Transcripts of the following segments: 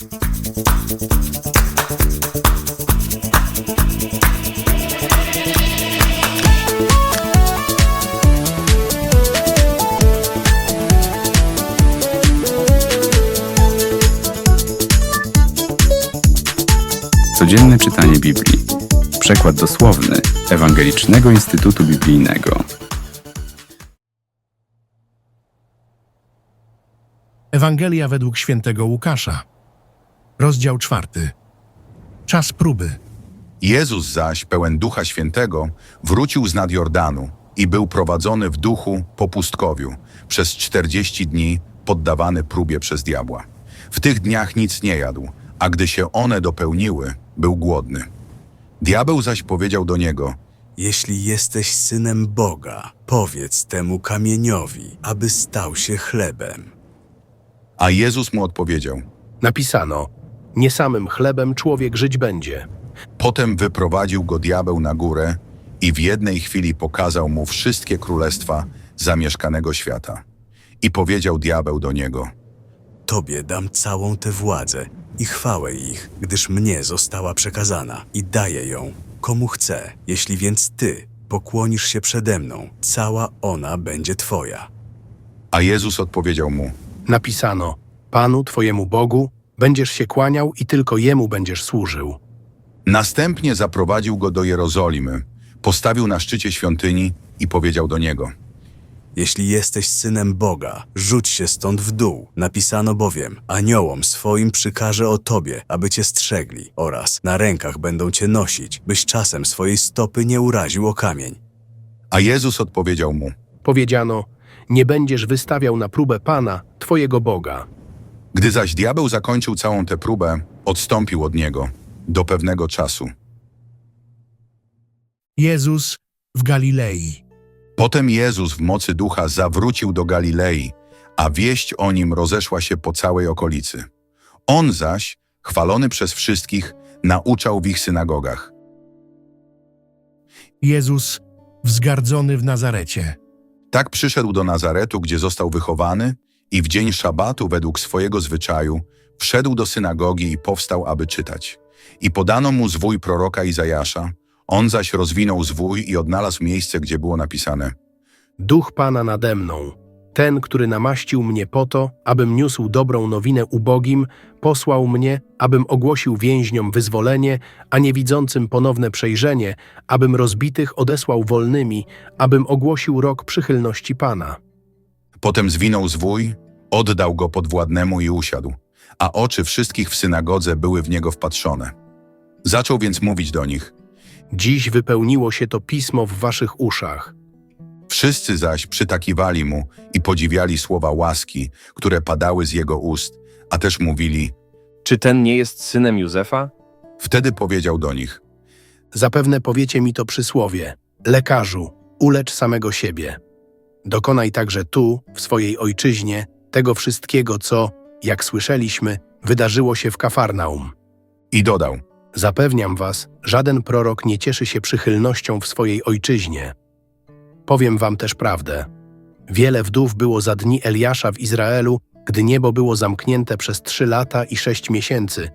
Codzienne czytanie Biblii. Przekład dosłowny Ewangelicznego Instytutu Biblijnego. Ewangelia według świętego Łukasza. Rozdział czwarty. Czas próby. Jezus zaś, pełen Ducha Świętego, wrócił z nad Jordanu i był prowadzony w duchu po pustkowiu przez czterdzieści dni, poddawany próbie przez diabła. W tych dniach nic nie jadł, a gdy się one dopełniły, był głodny. Diabeł zaś powiedział do niego, Jeśli jesteś synem Boga, powiedz temu kamieniowi, aby stał się chlebem. a Jezus mu odpowiedział. Napisano: Nie samym chlebem człowiek żyć będzie. Potem wyprowadził go diabeł na górę i w jednej chwili pokazał mu wszystkie królestwa zamieszkanego świata. I powiedział diabeł do niego – Tobie dam całą tę władzę i chwałę ich, gdyż mnie została przekazana i daję ją komu chcę. Jeśli więc ty pokłonisz się przede mną, cała ona będzie twoja. A Jezus odpowiedział mu – Napisano: Panu Twojemu Bogu będziesz się kłaniał i tylko Jemu będziesz służył. Następnie zaprowadził go do Jerozolimy, postawił na szczycie świątyni i powiedział do niego: Jeśli jesteś synem Boga, rzuć się stąd w dół. Napisano bowiem, aniołom swoim przykaże o tobie, aby cię strzegli, oraz na rękach będą cię nosić, byś czasem swojej stopy nie uraził o kamień. A Jezus odpowiedział mu: Powiedziano: Nie będziesz wystawiał na próbę Pana, Twojego Boga. Gdy zaś diabeł zakończył całą tę próbę, odstąpił od niego do pewnego czasu. Jezus w Galilei. Potem Jezus w mocy ducha zawrócił do Galilei, a wieść o nim rozeszła się po całej okolicy. On zaś, chwalony przez wszystkich, nauczał w ich synagogach. Jezus wzgardzony w Nazarecie. Tak przyszedł do Nazaretu, gdzie został wychowany i w dzień szabatu według swojego zwyczaju wszedł do synagogi i powstał, aby czytać. I podano mu zwój proroka Izajasza, on zaś rozwinął zwój i odnalazł miejsce, gdzie było napisane Duch Pana nade mną, ten, który namaścił mnie po to, abym niósł dobrą nowinę ubogim, posłał mnie, abym ogłosił więźniom wyzwolenie, a niewidzącym ponowne przejrzenie, abym rozbitych odesłał wolnymi, abym ogłosił rok przychylności Pana. Potem zwinął zwój, oddał go podwładnemu i usiadł, a oczy wszystkich w synagodze były w niego wpatrzone. Zaczął więc mówić do nich. Dziś wypełniło się to pismo w waszych uszach. Wszyscy zaś przytakiwali mu i podziwiali słowa łaski, które padały z jego ust, a też mówili. Czy ten nie jest synem Józefa? Wtedy powiedział do nich. Zapewne powiecie mi to przysłowie: Lekarzu, ulecz samego siebie. Dokonaj także tu, w swojej ojczyźnie, tego wszystkiego, co, jak słyszeliśmy, wydarzyło się w Kafarnaum. I dodał. Zapewniam was, żaden prorok nie cieszy się przychylnością w swojej ojczyźnie. Powiem wam też prawdę. Wiele wdów było za dni Eliasza w Izraelu, gdy niebo było zamknięte przez trzy lata i sześć miesięcy.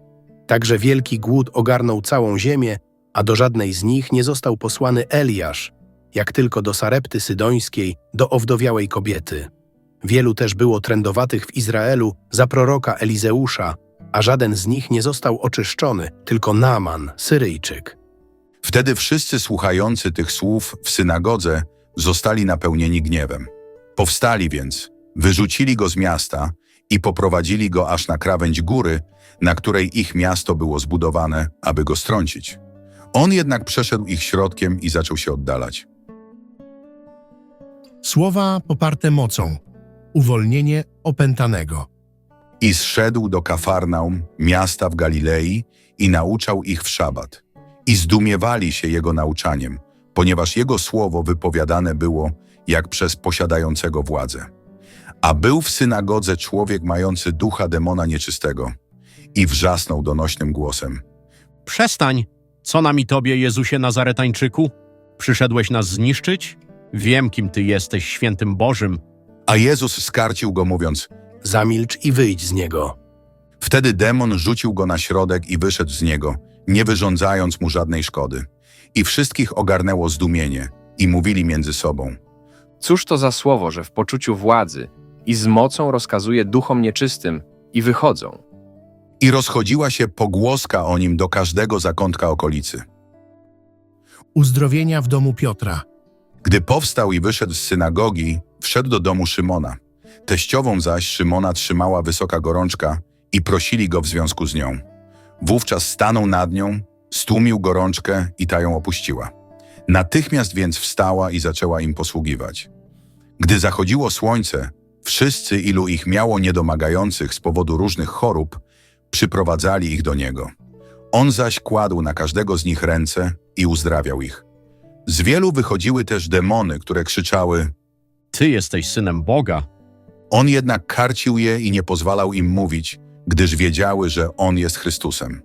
Także wielki głód ogarnął całą ziemię, a do żadnej z nich nie został posłany Eliasz, jak tylko do Sarepty Sydońskiej, do owdowiałej kobiety. Wielu też było trędowatych w Izraelu za proroka Elizeusza, a żaden z nich nie został oczyszczony, tylko Naaman, Syryjczyk. Wtedy wszyscy słuchający tych słów w synagodze zostali napełnieni gniewem. Powstali więc, wyrzucili go z miasta i poprowadzili go aż na krawędź góry, na której ich miasto było zbudowane, aby go strącić. On jednak przeszedł ich środkiem i zaczął się oddalać. Słowa poparte mocą. Uwolnienie opętanego. I zszedł do Kafarnaum, miasta w Galilei, i nauczał ich w szabat. I zdumiewali się jego nauczaniem, ponieważ jego słowo wypowiadane było jak przez posiadającego władzę. A był w synagodze człowiek mający ducha demona nieczystego i wrzasnął donośnym głosem. Przestań! Co nam i tobie, Jezusie Nazaretańczyku? Przyszedłeś nas zniszczyć? Wiem, kim ty jesteś, świętym Bożym. A Jezus skarcił go mówiąc, Zamilcz i wyjdź z niego. Wtedy demon rzucił go na środek i wyszedł z niego, nie wyrządzając mu żadnej szkody. I wszystkich ogarnęło zdumienie i mówili między sobą. Cóż to za słowo, że w poczuciu władzy i z mocą rozkazuje duchom nieczystym i wychodzą? I rozchodziła się pogłoska o nim do każdego zakątka okolicy. Uzdrowienia w domu Piotra. Gdy powstał i wyszedł z synagogi, wszedł do domu Szymona. Teściową zaś Szymona trzymała wysoka gorączka i prosili go w związku z nią. Wówczas stanął nad nią, stłumił gorączkę i ta ją opuściła. Natychmiast więc wstała i zaczęła im posługiwać. Gdy zachodziło słońce, wszyscy, ilu ich miało niedomagających z powodu różnych chorób, przyprowadzali ich do niego. On zaś kładł na każdego z nich ręce i uzdrawiał ich. Z wielu wychodziły też demony, które krzyczały. Ty jesteś synem Boga. On jednak karcił je i nie pozwalał im mówić, gdyż wiedziały, że on jest Chrystusem.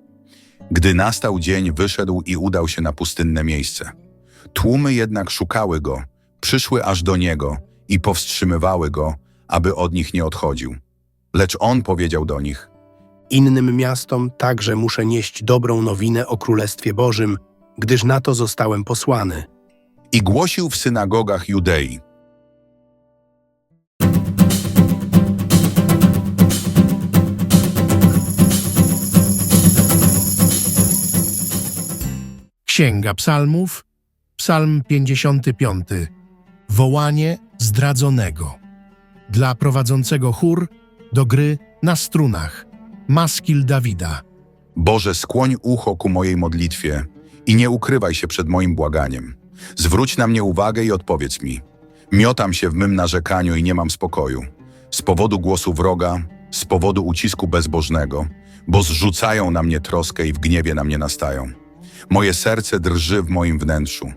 Gdy nastał dzień, wyszedł i udał się na pustynne miejsce. Tłumy jednak szukały go, przyszły aż do niego i powstrzymywały go, aby od nich nie odchodził. Lecz on powiedział do nich: Innym miastom także muszę nieść dobrą nowinę o Królestwie Bożym, gdyż na to zostałem posłany. i głosił w synagogach Judei. Księga Psalmów, Psalm 55. Wołanie zdradzonego. Dla prowadzącego chór do gry na strunach. Maskil Dawida. Boże, skłoń ucho ku mojej modlitwie i nie ukrywaj się przed moim błaganiem. Zwróć na mnie uwagę i odpowiedz mi. Miotam się w mym narzekaniu i nie mam spokoju. Z powodu głosu wroga, z powodu ucisku bezbożnego, bo zrzucają na mnie troskę i w gniewie na mnie nastają. Moje serce drży w moim wnętrzu.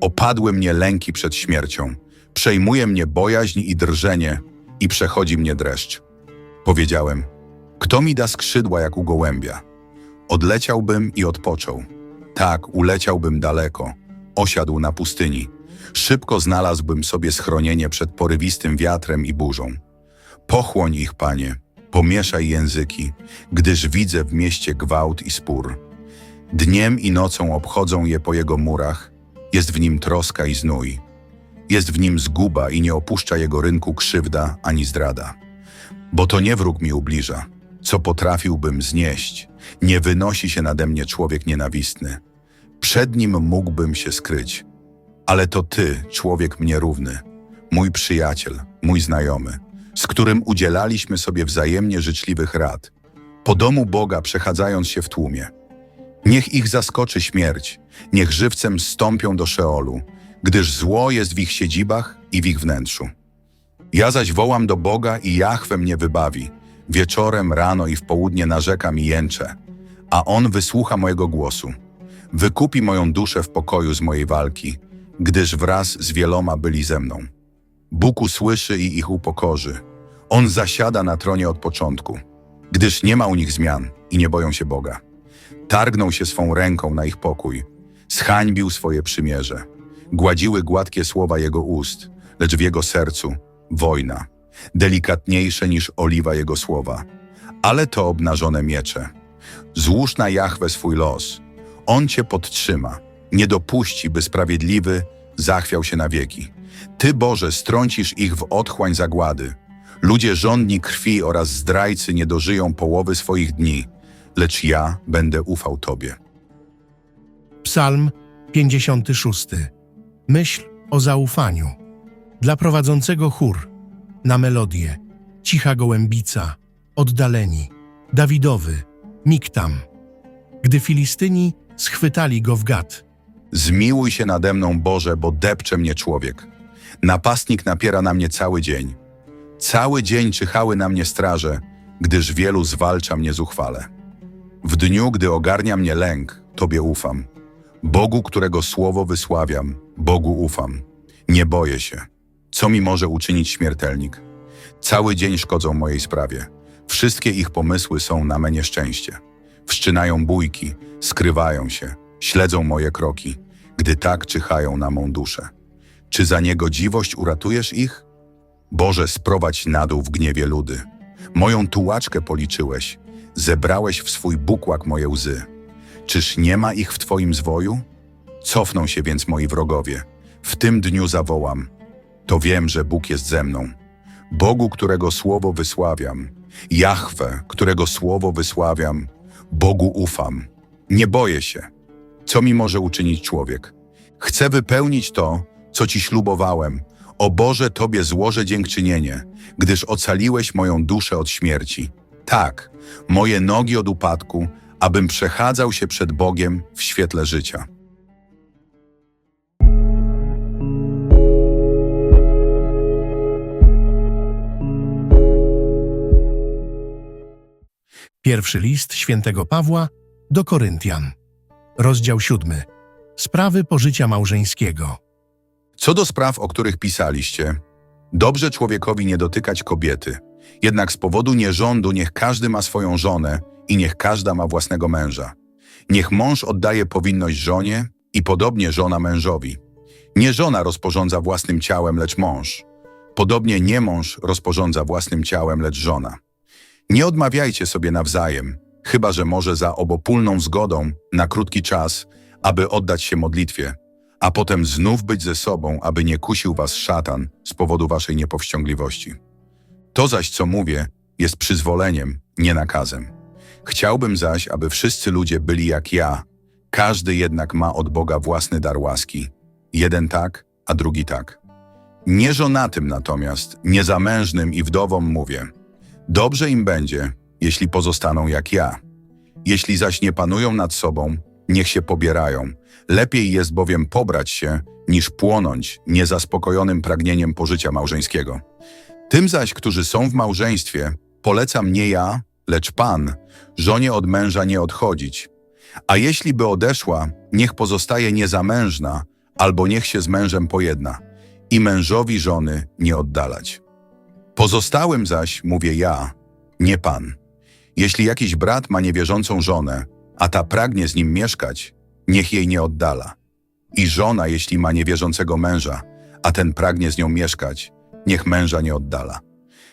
Opadły mnie lęki przed śmiercią. Przejmuje mnie bojaźń i drżenie i przechodzi mnie dreszcz. Powiedziałem, kto mi da skrzydła jak u gołębia? Odleciałbym i odpoczął. Tak, uleciałbym daleko, osiadł na pustyni. Szybko znalazłbym sobie schronienie przed porywistym wiatrem i burzą. Pochłoń ich, panie, pomieszaj języki, gdyż widzę w mieście gwałt i spór. Dniem i nocą obchodzą je po jego murach, jest w nim troska i znój. Jest w nim zguba i nie opuszcza jego rynku krzywda ani zdrada. Bo to nie wróg mi ubliża, co potrafiłbym znieść. Nie wynosi się nade mnie człowiek nienawistny. Przed nim mógłbym się skryć. Ale to ty, człowiek mnie równy, mój przyjaciel, mój znajomy, z którym udzielaliśmy sobie wzajemnie życzliwych rad, po domu Boga przechadzając się w tłumie. Niech ich zaskoczy śmierć, niech żywcem stąpią do Szeolu, gdyż zło jest w ich siedzibach i w ich wnętrzu. Ja zaś wołam do Boga i Jahwe mnie wybawi. Wieczorem, rano i w południe narzekam i jęczę, a On wysłucha mojego głosu. Wykupi moją duszę w pokoju z mojej walki, gdyż wraz z wieloma byli ze mną. Bóg usłyszy i ich upokorzy. On zasiada na tronie od początku, gdyż nie ma u nich zmian i nie boją się Boga. Targnął się swą ręką na ich pokój, zhańbił swoje przymierze. Gładziły gładkie słowa jego ust, lecz w jego sercu wojna, delikatniejsze niż oliwa jego słowa. Ale to obnażone miecze. Złóż na Jahwe swój los. On cię podtrzyma. Nie dopuści, by sprawiedliwy zachwiał się na wieki. Ty, Boże, strącisz ich w otchłań zagłady. Ludzie żądni krwi oraz zdrajcy nie dożyją połowy swoich dni, lecz ja będę ufał Tobie. Psalm 56. Myśl o zaufaniu. Dla prowadzącego chór. Na melodię. Cicha gołębica. Oddaleni. Dawidowy. Miktam. Gdy Filistyni schwytali go w gad. Zmiłuj się nade mną, Boże, bo depcze mnie człowiek. Napastnik napiera na mnie cały dzień. Cały dzień czyhały na mnie straże, gdyż wielu zwalcza mnie zuchwale. W dniu, gdy ogarnia mnie lęk, Tobie ufam. Bogu, którego słowo wysławiam, Bogu ufam. Nie boję się. Co mi może uczynić śmiertelnik? Cały dzień szkodzą mojej sprawie. Wszystkie ich pomysły są na me nieszczęście. Wszczynają bójki, skrywają się, śledzą moje kroki, gdy tak czyhają na mą duszę. Czy za niegodziwość uratujesz ich? Boże, sprowadź na dół w gniewie ludy. Moją tułaczkę policzyłeś. zebrałeś w swój bukłak moje łzy. Czyż nie ma ich w twoim zwoju? Cofną się więc moi wrogowie. W tym dniu zawołam. To wiem, że Bóg jest ze mną. Bogu, którego słowo wysławiam. Jahwe, którego słowo wysławiam. Bogu ufam. Nie boję się. Co mi może uczynić człowiek? Chcę wypełnić to, co ci ślubowałem. O Boże, Tobie złożę dziękczynienie, gdyż ocaliłeś moją duszę od śmierci. Tak, moje nogi od upadku, abym przechadzał się przed Bogiem w świetle życia. Pierwszy list świętego Pawła do Koryntian. Rozdział siódmy. Sprawy pożycia małżeńskiego. Co do spraw, o których pisaliście, dobrze człowiekowi nie dotykać kobiety, jednak z powodu nierządu niech każdy ma swoją żonę i niech każda ma własnego męża. Niech mąż oddaje powinność żonie i podobnie żona mężowi. Nie żona rozporządza własnym ciałem, lecz mąż. Podobnie nie mąż rozporządza własnym ciałem, lecz żona. Nie odmawiajcie sobie nawzajem, chyba że może za obopólną zgodą na krótki czas, aby oddać się modlitwie, a potem znów być ze sobą, aby nie kusił was szatan z powodu waszej niepowściągliwości. To zaś, co mówię, jest przyzwoleniem, nie nakazem. Chciałbym zaś, aby wszyscy ludzie byli jak ja, każdy jednak ma od Boga własny dar łaski. Jeden tak, a drugi tak. Nieżonatym natomiast, niezamężnym i wdowom mówię, dobrze im będzie, jeśli pozostaną jak ja. Jeśli zaś nie panują nad sobą, niech się pobierają. Lepiej jest bowiem pobrać się, niż płonąć niezaspokojonym pragnieniem pożycia małżeńskiego. Tym zaś, którzy są w małżeństwie, polecam nie ja, lecz Pan, żonie od męża nie odchodzić. A jeśli by odeszła, niech pozostaje niezamężna, albo niech się z mężem pojedna i mężowi żony nie oddalać. Pozostałym zaś mówię ja, nie Pan. Jeśli jakiś brat ma niewierzącą żonę, a ta pragnie z nim mieszkać, niech jej nie oddala. I żona, jeśli ma niewierzącego męża, a ten pragnie z nią mieszkać, niech męża nie oddala.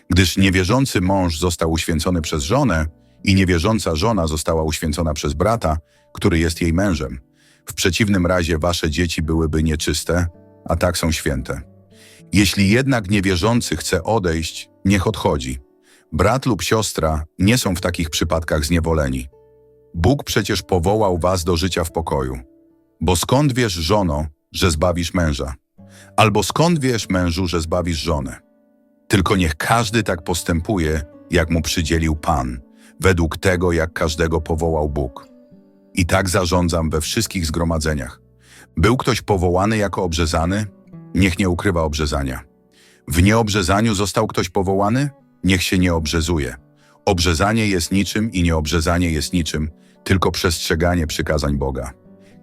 Gdyż niewierzący mąż został uświęcony przez żonę i niewierząca żona została uświęcona przez brata, który jest jej mężem. W przeciwnym razie wasze dzieci byłyby nieczyste, a tak są święte. Jeśli jednak niewierzący chce odejść, niech odchodzi. Brat lub siostra nie są w takich przypadkach zniewoleni. Bóg przecież powołał was do życia w pokoju. Bo skąd wiesz, żono, że zbawisz męża? Albo skąd wiesz, mężu, że zbawisz żonę? Tylko niech każdy tak postępuje, jak mu przydzielił Pan, według tego, jak każdego powołał Bóg. I tak zarządzam we wszystkich zgromadzeniach. Był ktoś powołany jako obrzezany? Niech nie ukrywa obrzezania. W nieobrzezaniu został ktoś powołany? Niech się nie obrzezuje. Obrzezanie jest niczym i nieobrzezanie jest niczym, tylko przestrzeganie przykazań Boga.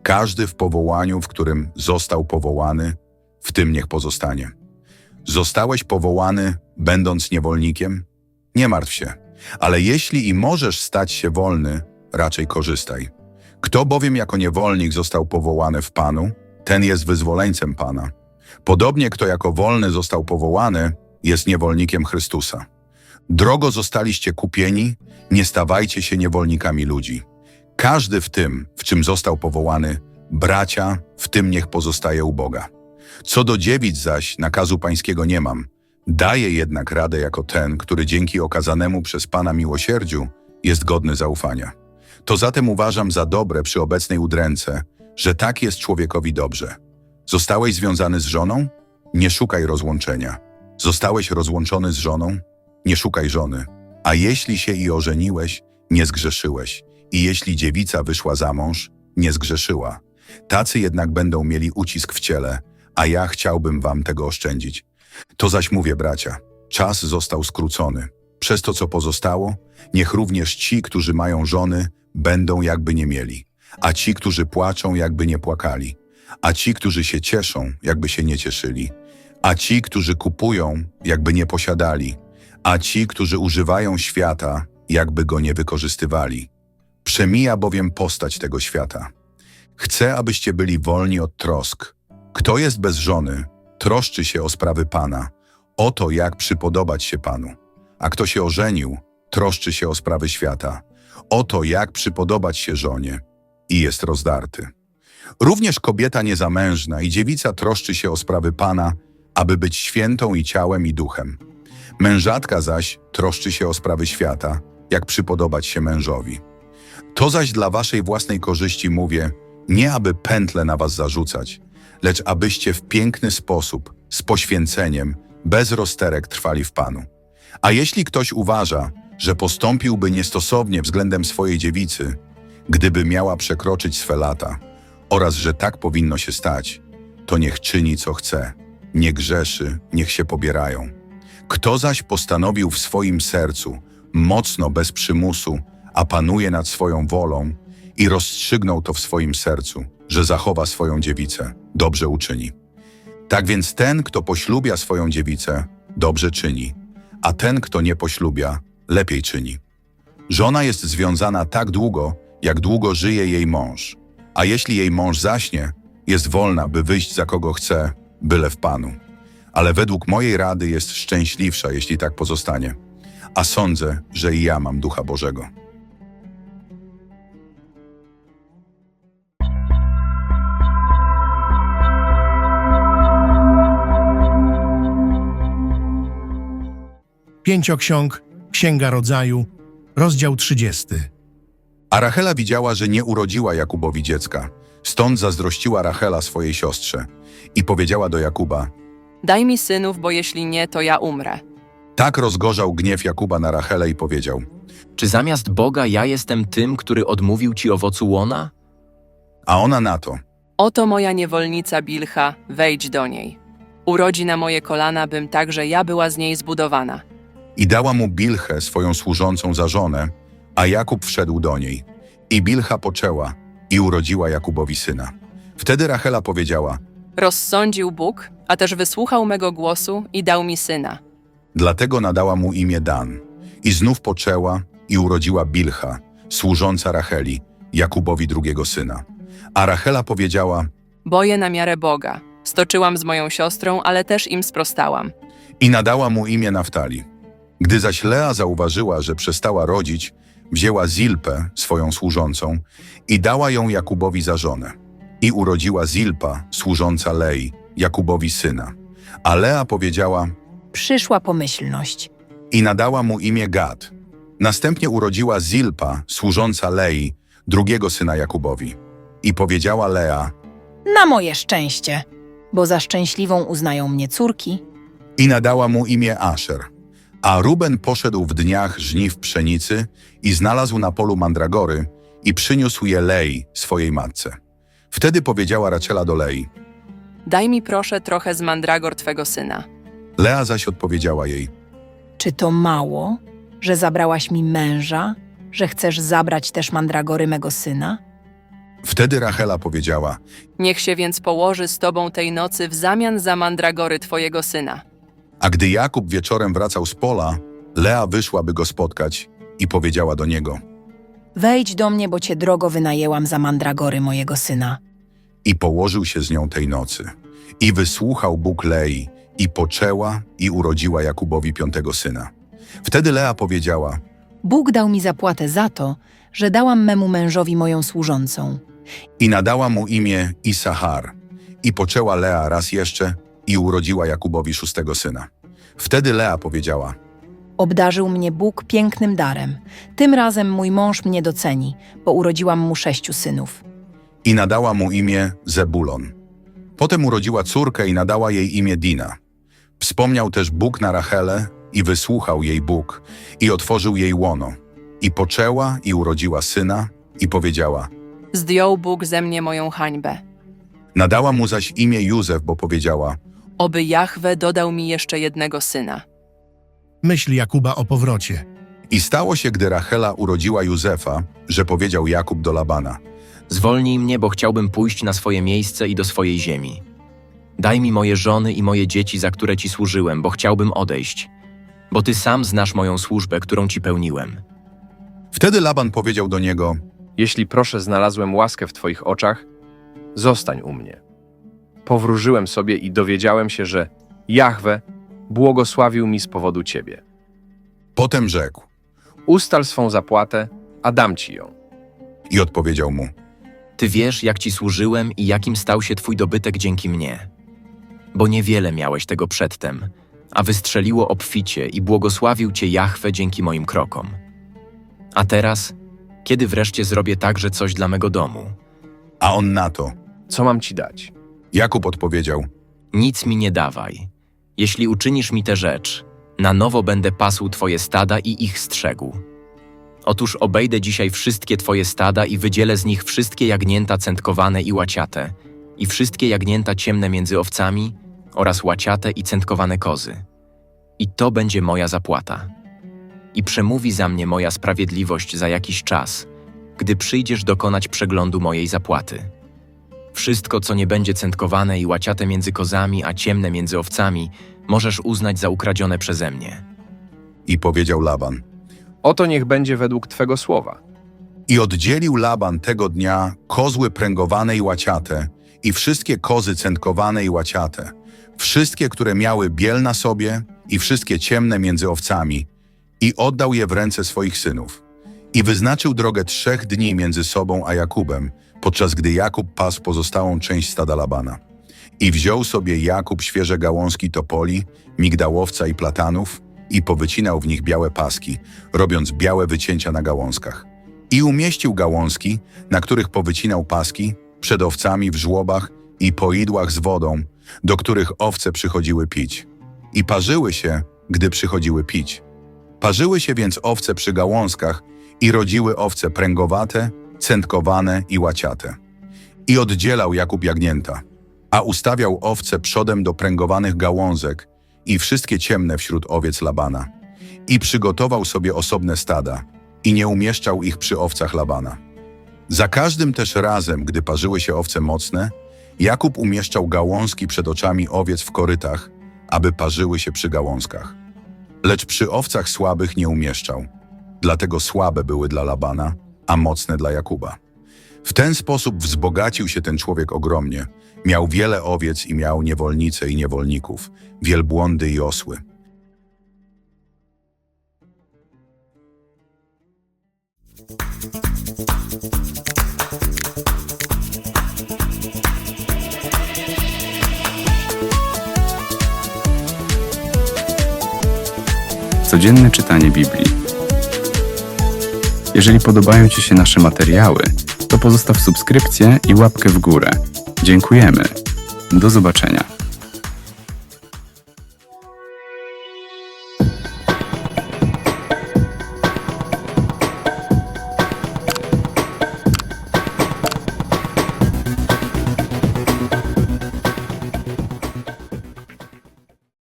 Każdy w powołaniu, w którym został powołany, w tym niech pozostanie. Zostałeś powołany, będąc niewolnikiem? Nie martw się, ale jeśli i możesz stać się wolny, raczej korzystaj. Kto bowiem jako niewolnik został powołany w Panu, ten jest wyzwoleńcem Pana. Podobnie kto jako wolny został powołany, jest niewolnikiem Chrystusa. Drogo zostaliście kupieni, nie stawajcie się niewolnikami ludzi. Każdy w tym, w czym został powołany, bracia, w tym niech pozostaje u Boga. Co do dziewic zaś, nakazu pańskiego nie mam. Daję jednak radę jako ten, który dzięki okazanemu przez Pana miłosierdziu jest godny zaufania. To zatem uważam za dobre przy obecnej udręce, że tak jest człowiekowi dobrze. Zostałeś związany z żoną? Nie szukaj rozłączenia. Zostałeś rozłączony z żoną? Nie szukaj żony. A jeśli się i ożeniłeś, nie zgrzeszyłeś. I jeśli dziewica wyszła za mąż, nie zgrzeszyła. Tacy jednak będą mieli ucisk w ciele, a ja chciałbym wam tego oszczędzić. To zaś mówię, bracia, czas został skrócony. Przez to, co pozostało, niech również ci, którzy mają żony, będą jakby nie mieli, a ci, którzy płaczą, jakby nie płakali, a ci, którzy się cieszą, jakby się nie cieszyli, a ci, którzy kupują, jakby nie posiadali, a ci, którzy używają świata, jakby go nie wykorzystywali. Przemija bowiem postać tego świata. Chcę, abyście byli wolni od trosk. Kto jest bez żony, troszczy się o sprawy Pana, o to, jak przypodobać się Panu. A kto się ożenił, troszczy się o sprawy świata, Oto jak przypodobać się żonie i jest rozdarty. Również kobieta niezamężna i dziewica troszczy się o sprawy Pana, aby być świętą i ciałem i duchem. Mężatka zaś troszczy się o sprawy świata, jak przypodobać się mężowi. To zaś dla waszej własnej korzyści mówię, nie aby pętle na was zarzucać, lecz abyście w piękny sposób, z poświęceniem, bez rozterek trwali w Panu. A jeśli ktoś uważa, że postąpiłby niestosownie względem swojej dziewicy, gdyby miała przekroczyć swe lata, oraz że tak powinno się stać, to niech czyni co chce, nie grzeszy, niech się pobierają. Kto zaś postanowił w swoim sercu, mocno bez przymusu, a panuje nad swoją wolą i rozstrzygnął to w swoim sercu, że zachowa swoją dziewicę, dobrze uczyni. Tak więc ten, kto poślubia swoją dziewicę, dobrze czyni, a ten, kto nie poślubia, lepiej czyni. Żona jest związana tak długo, jak długo żyje jej mąż, a jeśli jej mąż zaśnie, jest wolna, by wyjść za kogo chce, byle w Panu. Ale według mojej rady jest szczęśliwsza, jeśli tak pozostanie. A sądzę, że i ja mam Ducha Bożego. Pięcioksiąg, Księga Rodzaju, rozdział 30. A Rachela widziała, że nie urodziła Jakubowi dziecka. Stąd zazdrościła Rachela swojej siostrze i powiedziała do Jakuba: Daj mi synów, bo jeśli nie, to ja umrę. Tak rozgorzał gniew Jakuba na Rachelę i powiedział: Czy zamiast Boga ja jestem tym, który odmówił ci owocu łona? A ona na to: Oto moja niewolnica Bilcha, wejdź do niej. Urodzi na moje kolana, bym także ja była z niej zbudowana. I dała mu Bilchę, swoją służącą za żonę, a Jakub wszedł do niej. I Bilcha poczęła i urodziła Jakubowi syna. Wtedy Rachela powiedziała: Rozsądził Bóg, a też wysłuchał mego głosu i dał mi syna. Dlatego nadała mu imię Dan. I znów poczęła i urodziła Bilcha, służąca Racheli, Jakubowi drugiego syna. A Rachela powiedziała: Boję na miarę Boga. Stoczyłam z moją siostrą, ale też im sprostałam. i nadała mu imię Naftali. Gdy zaś Lea zauważyła, że przestała rodzić, wzięła Zilpę, swoją służącą, i dała ją Jakubowi za żonę. I urodziła Zilpa, służąca Lei, Jakubowi syna. A Lea powiedziała Przyszła pomyślność. i nadała mu imię Gad. Następnie urodziła Zilpa, służąca Lei, drugiego syna Jakubowi. I powiedziała Lea Na moje szczęście, bo za szczęśliwą uznają mnie córki. i nadała mu imię Asher. A Ruben poszedł w dniach żniw pszenicy i znalazł na polu mandragory i przyniósł je Lei, swojej matce. Wtedy powiedziała Rachela do Lei. Daj mi proszę trochę z mandragor twego syna. Lea zaś odpowiedziała jej. Czy to mało, że zabrałaś mi męża, że chcesz zabrać też mandragory mego syna? Wtedy Rachela powiedziała. Niech się więc położy z tobą tej nocy w zamian za mandragory twojego syna. A gdy Jakub wieczorem wracał z pola, Lea wyszła, by go spotkać i powiedziała do niego. Wejdź do mnie, bo cię drogo wynajęłam za mandragory mojego syna. I położył się z nią tej nocy. I wysłuchał Bóg Lei i poczęła i urodziła Jakubowi piątego syna. Wtedy Lea powiedziała. Bóg dał mi zapłatę za to, że dałam memu mężowi moją służącą. I nadała mu imię Isahar. I poczęła Lea raz jeszcze i urodziła Jakubowi szóstego syna. Wtedy Lea powiedziała, Obdarzył mnie Bóg pięknym darem. Tym razem mój mąż mnie doceni, bo urodziłam mu sześciu synów. i nadała mu imię Zebulon. Potem urodziła córkę i nadała jej imię Dina. Wspomniał też Bóg na Rachelę i wysłuchał jej Bóg i otworzył jej łono. I poczęła i urodziła syna i powiedziała, Zdjął Bóg ze mnie moją hańbę. nadała mu zaś imię Józef, bo powiedziała, Oby Jahwe dodał mi jeszcze jednego syna. Myśl Jakuba o powrocie. i stało się, gdy Rachela urodziła Józefa, że powiedział Jakub do Labana, Zwolnij mnie, bo chciałbym pójść na swoje miejsce i do swojej ziemi. Daj mi moje żony i moje dzieci, za które ci służyłem, bo chciałbym odejść. Bo ty sam znasz moją służbę, którą ci pełniłem. Wtedy Laban powiedział do niego, Jeśli proszę znalazłem łaskę w Twoich oczach, zostań u mnie. Powróżyłem sobie i dowiedziałem się, że Jahwe błogosławił mi z powodu Ciebie. potem rzekł, Ustal swą zapłatę a dam ci ją. I odpowiedział mu, Ty wiesz, jak ci służyłem i jakim stał się twój dobytek dzięki mnie. Bo niewiele miałeś tego przedtem, a wystrzeliło obficie i błogosławił cię Jahwe dzięki moim krokom. A teraz, kiedy wreszcie zrobię także coś dla mego domu? a on na to. Co mam ci dać? Jakub odpowiedział, Nic mi nie dawaj. Jeśli uczynisz mi tę rzecz, na nowo będę pasł twoje stada i ich strzegł. Otóż obejdę dzisiaj wszystkie twoje stada i wydzielę z nich wszystkie jagnięta cętkowane i łaciate, i wszystkie jagnięta ciemne między owcami oraz łaciate i cętkowane kozy. I to będzie moja zapłata. I przemówi za mnie moja sprawiedliwość za jakiś czas, gdy przyjdziesz dokonać przeglądu mojej zapłaty. Wszystko, co nie będzie cętkowane i łaciate między kozami, a ciemne między owcami, możesz uznać za ukradzione przeze mnie. i powiedział Laban. Oto niech będzie według twego słowa. I oddzielił Laban tego dnia kozły pręgowane i łaciate i wszystkie kozy cętkowane i łaciate, wszystkie, które miały biel na sobie i wszystkie ciemne między owcami i oddał je w ręce swoich synów. I wyznaczył drogę trzech dni między sobą a Jakubem, podczas gdy Jakub pasł pozostałą część stada Labana. I wziął sobie Jakub świeże gałązki topoli, migdałowca i platanów i powycinał w nich białe paski, robiąc białe wycięcia na gałązkach. I umieścił gałązki, na których powycinał paski, przed owcami w żłobach i po idłach z wodą, do których owce przychodziły pić. I parzyły się, gdy przychodziły pić. Parzyły się więc owce przy gałązkach i rodziły owce pręgowate, cętkowane i łaciate. I oddzielał Jakub jagnięta, a ustawiał owce przodem do pręgowanych gałązek i wszystkie ciemne wśród owiec Labana. I przygotował sobie osobne stada i nie umieszczał ich przy owcach Labana. Za każdym też razem, gdy parzyły się owce mocne, Jakub umieszczał gałązki przed oczami owiec w korytach, aby parzyły się przy gałązkach. Lecz przy owcach słabych nie umieszczał. Dlatego słabe były dla Labana, a mocne dla Jakuba. W ten sposób wzbogacił się ten człowiek ogromnie. Miał wiele owiec i miał niewolnice i niewolników, wielbłądy i osły. Codzienne czytanie Biblii. Jeżeli podobają Ci się nasze materiały, to pozostaw subskrypcję i łapkę w górę. Dziękujemy. Do zobaczenia.